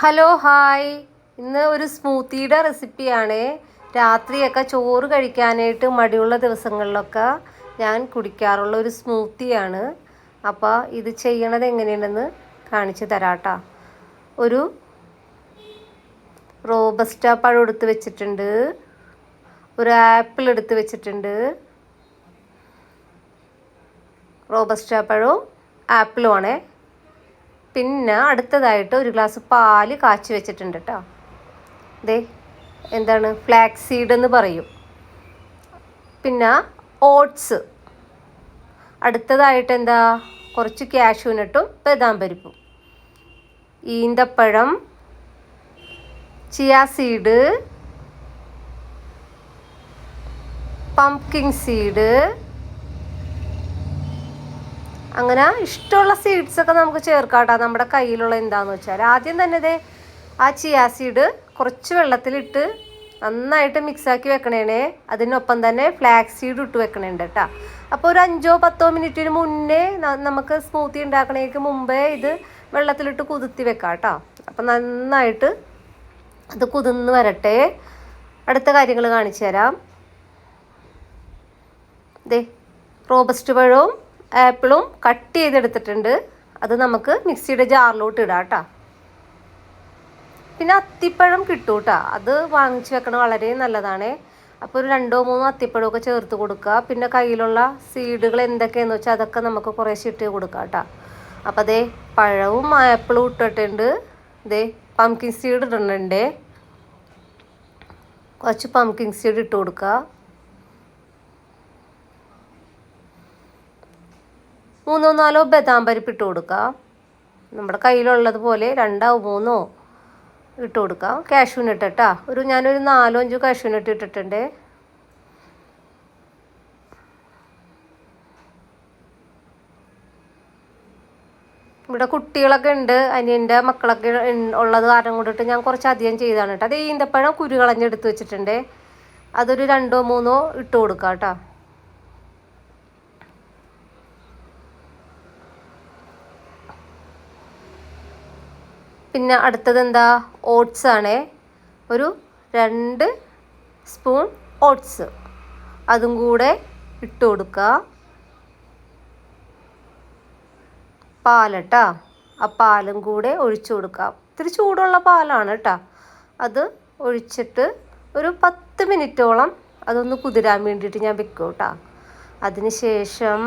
Hello hi ഇന്ന് ഒരു സ്മൂത്തിയുടെ റെസിപ്പിയാണ്. രാത്രിയൊക്കെ ചോറ് കഴിക്കാനായിട്ട് മടിയുള്ള ദിവസങ്ങളിലൊക്കെ ഞാൻ കുടിക്കാറുള്ള ഒരു സ്മൂത്തിയാണ്. അപ്പോൾ ഇത് ചെയ്യണത് എങ്ങനെയാണെന്ന് കാണിച്ചു തരാട്ടോ. ഒരു റോബസ്റ്റ പഴം എടുത്ത് വെച്ചിട്ടുണ്ട്. ഒരു ആപ്പിൾ എടുത്ത് വെച്ചിട്ടുണ്ട്. റോബസ്റ്റ പഴവും ആപ്പിളുമാണേ പിന്നെ അടുത്തതായിട്ട് ഒരു ഗ്ലാസ് പാൽ കാച്ചി വെച്ചിട്ടുണ്ട് കേട്ടോ ദേ എന്താണ്? ഫ്ലാക്സ് സീഡ് എന്ന് പറയും. പിന്നെ ഓട്സ് അടുത്തതായിട്ട് എന്താ? കുറച്ച് കാഷ്യൂനട്ടും ബദാം പരിപ്പും. ഈന്തപ്പഴം ചിയാ സീഡ് പംകിൻ സീഡ് അങ്ങനെ ഇഷ്ടമുള്ള സീഡ്സ് ഒക്കെ നമുക്ക് ചേർക്കാട്ടോ. നമ്മുടെ കയ്യിലുള്ള എന്താന്ന് വെച്ചാൽ ആദ്യം തന്നെ ഇതേ ആ ചിയാ സീഡ് കുറച്ച് വെള്ളത്തിലിട്ട് നന്നായിട്ട് മിക്സാക്കി വെക്കണേണേ. അതിനൊപ്പം തന്നെ ഫ്ലാക്സ് സീഡ് ഇട്ട് വെക്കണേണ്ട് കേട്ടോ അപ്പോൾ ഒരു അഞ്ചോ പത്തോ മിനിറ്റിന് മുന്നേ നമുക്ക് സ്മൂത്തി ഉണ്ടാക്കണേക്ക് മുമ്പേ ഇത് വെള്ളത്തിലിട്ട് കുതിർത്തി വെക്കാം കേട്ടോ അപ്പം നന്നായിട്ട് അത് കുതിർന്ന് വരട്ടെ. അടുത്ത കാര്യങ്ങൾ കാണിച്ചു തരാം. ദേ റോബസ്റ്റ് പഴവും ആപ്പിളും കട്ട് ചെയ്തെടുത്തിട്ടുണ്ട്. അത് നമുക്ക് മിക്സിയുടെ ജാറിലോട്ട് ഇടാം കേട്ടോ. പിന്നെ അത്തിപ്പഴം കിട്ടും കേട്ടോ. അത് വാങ്ങിച്ചു വെക്കണം വളരെ നല്ലതാണ്. അപ്പോൾ ഒരു രണ്ടോ മൂന്നോ അത്തിപ്പഴമൊക്കെ ചേർത്ത് കൊടുക്കുക. പിന്നെ കയ്യിലുള്ള സീഡുകൾ എന്തൊക്കെയെന്ന് വെച്ചാൽ അതൊക്കെ നമുക്ക് കുറേശ്ശെ ഇട്ട് കൊടുക്കാം കേട്ടോ. അപ്പോൾ അതേ പഴവും ആപ്പിളും ഇട്ടിട്ടുണ്ട്. ഇതേ പംകിൻ സീഡ് ഇടുന്നുണ്ട്. കുറച്ച് പംകിൻ സീഡ് ഇട്ട് കൊടുക്കുക. മൂന്നോ നാലോ ബദാം പരിപ്പ് ഇട്ട് കൊടുക്കുക നമ്മുടെ കയ്യിലുള്ളത് പോലെ രണ്ടോ മൂന്നോ ഇട്ട് കൊടുക്കാം. കാഷ്യൂനട്ട് ഇട്ടാ ഒരു ഞാനൊരു നാലോ അഞ്ചോ കാഷ്യൂനട്ട് ഇട്ടിട്ടുണ്ട്. ഇവിടെ കുട്ടികളൊക്കെ ഉണ്ട്. അനിയന്റെ മക്കളൊക്കെ ഉള്ളത് കാരണം കൊണ്ടിട്ട് ഞാൻ കുറച്ച് അധികം ചെയ്താണ് കേട്ടോ. അത് ഈന്തപ്പഴം കുരു കളഞ്ഞെടുത്ത് വെച്ചിട്ടുണ്ട്. അതൊരു രണ്ടോ മൂന്നോ ഇട്ട് കൊടുക്കാം കേട്ടോ. പിന്നെ അടുത്തത് എന്താ? ഓട്സ് ആണേ. ഒരു രണ്ട് സ്പൂൺ ഓട്സ് അതും കൂടെ ഇട്ട് കൊടുക്കുക പാലട്ടാ. ആ പാലും കൂടെ ഒഴിച്ചു കൊടുക്കാം. ഇത്തിരി ചൂടുള്ള പാലാണ് കേട്ടോ അത് ഒഴിച്ചിട്ട് ഒരു പത്ത് മിനിറ്റോളം അതൊന്ന് കുതിരാൻ വേണ്ടിയിട്ട് ഞാൻ വെക്കും കേട്ടോ അതിന് ശേഷം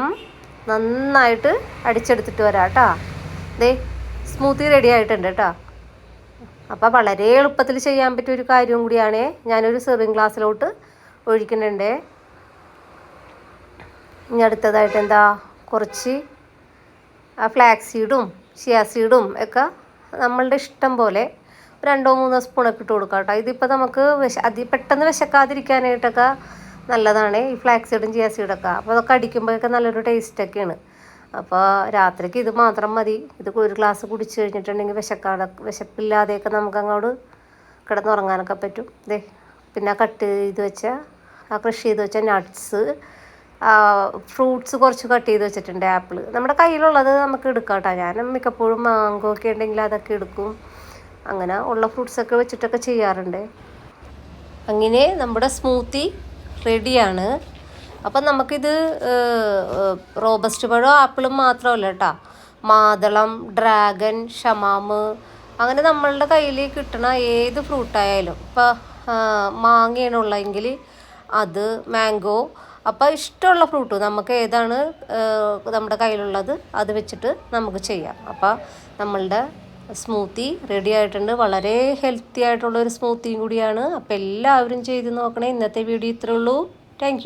നന്നായിട്ട് അടിച്ചെടുത്തിട്ട് വരാം കേട്ടോ ദേ സ്മൂത്തി റെഡി ആയിട്ടുണ്ട് കേട്ടോ. അപ്പോൾ വളരെ എളുപ്പത്തിൽ ചെയ്യാൻ പറ്റിയ ഒരു കാര്യവും കൂടിയാണ്. ഞാനൊരു സെർവിങ് ഗ്ലാസ്സിലോട്ട് ഒഴിക്കുന്നുണ്ട്. ഇനി അടുത്തതായിട്ട് എന്താ? കുറച്ച് ഫ്ലാക്സ് സീഡും ചിയാ സീഡും ഒക്കെ നമ്മളുടെ ഇഷ്ടം പോലെ രണ്ടോ മൂന്നോ സ്പൂണൊക്കെ ഇട്ട് കൊടുക്കാം കേട്ടോ. ഇതിപ്പോൾ നമുക്ക് വിശ അതി പെട്ടെന്ന് വിശക്കാതിരിക്കാനായിട്ടൊക്കെ നല്ലതാണ് ഈ ഫ്ലാക്സ് സീഡും ചിയാ സീഡൊക്കെ അപ്പോൾ അതൊക്കെ അടിക്കുമ്പോഴൊക്കെ നല്ലൊരു ടേസ്റ്റൊക്കെയാണ് അപ്പോൾ രാത്രിക്ക് ഇത് മാത്രം മതി. ഇത് ഒരു ഗ്ലാസ് കുടിച്ച് കഴിഞ്ഞിട്ടുണ്ടെങ്കിൽ വിശക്കാതെ വിശപ്പില്ലാതെയൊക്കെ നമുക്ക് അങ്ങോട്ട് കിടന്നുറങ്ങാനൊക്കെ പറ്റും. ദേ പിന്നെ കട്ട് ചെയ്ത് വെച്ച ആ കൃഷി ചെയ്ത് വെച്ച നട്ട്സ് ഫ്രൂട്ട്സ് കുറച്ച് കട്ട് ചെയ്ത് വെച്ചിട്ടുണ്ട് ആപ്പിൾ നമ്മുടെ കയ്യിലുള്ളത് നമുക്ക് എടുക്കാം കേട്ടോ ഞാൻ മിക്കപ്പോഴും മാങ്കോ ഒക്കെ ഉണ്ടെങ്കിൽ അതൊക്കെ എടുക്കും. അങ്ങനെ ഉള്ള ഫ്രൂട്ട്സൊക്കെ വെച്ചിട്ടൊക്കെ ചെയ്യാറുണ്ട്. അങ്ങനെ നമ്മുടെ സ്മൂത്തി റെഡിയാണ് അപ്പം നമുക്കിത് റോബസ്റ്റ് പഴം ആപ്പിളും മാത്രമല്ല കേട്ടോ. മാതളം ഡ്രാഗൺ ഷമാമ് അങ്ങനെ നമ്മളുടെ കയ്യിൽ കിട്ടണ ഏത് ഫ്രൂട്ടായാലും ഇപ്പോൾ മാങ്ങയാണ് ഉള്ളതെങ്കിൽ അത് മാംഗോ അപ്പോൾ ഇഷ്ടമുള്ള ഫ്രൂട്ട് നമുക്ക് ഏതാണ് നമ്മുടെ കയ്യിലുള്ളത് അത് വെച്ചിട്ട് നമുക്ക് ചെയ്യാം. അപ്പോൾ നമ്മളുടെ സ്മൂത്തി റെഡി ആയിട്ടുണ്ട്. വളരെ ഹെൽത്തി ആയിട്ടുള്ള ഒരു സ്മൂത്തിയും കൂടിയാണ്. അപ്പോൾ എല്ലാവരും ചെയ്ത് നോക്കണേ. ഇന്നത്തെ വീഡിയോ ഇത്രേ ഉള്ളൂ. താങ്ക്